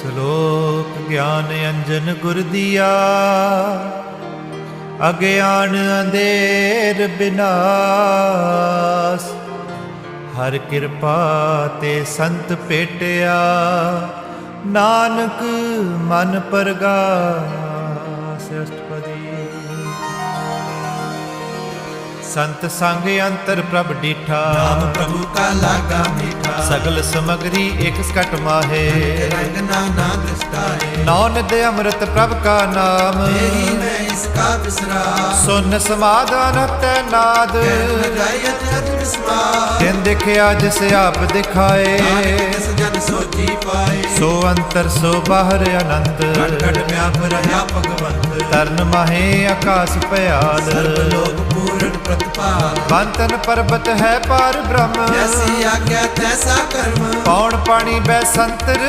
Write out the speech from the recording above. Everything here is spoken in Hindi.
ਸ਼ਲੋਕ ਗਿਆਨ ਅੰਜਨ ਗੁਰ ਦੀਆ। ਅਗਿਆਨ ਅੰਧੇਰ ਬਿਨਾਸ। ਹਰ ਕਿਰਪਾ ਤੇ ਸੰਤ ਭੇਟਿਆ ਨਾਨਕ ਮਨ ਪਰਗਾਸ। ਅਸ਼ਟਪਦੀ संत संग अंतर प्रभ डीठा। नाम प्रभु का लागा मीठा। सगल समग्री एक स्कट माहे। रंग नाना दृष्टा है नौन दे अमृत प्रभ का नाम। मेरी मैं इसका विश्राम। सुन समाधान तैनाद नाद। जिन दिखया आप दिखाए। सो अंतर सो बाहर अनंत। भगवंत। माहे आकाश प्याल। लोग पूरे ਬੰਤਨ ਪਰਬਤ ਹੈ ਪਾਰ ਬ੍ਰਹਮ ਜੈਸੀ ਆਗਿਆ ਤੈਸਾ ਕਰਮ ਪੌਣ ਪਾਣੀ ਬੈ ਸੰਤਰ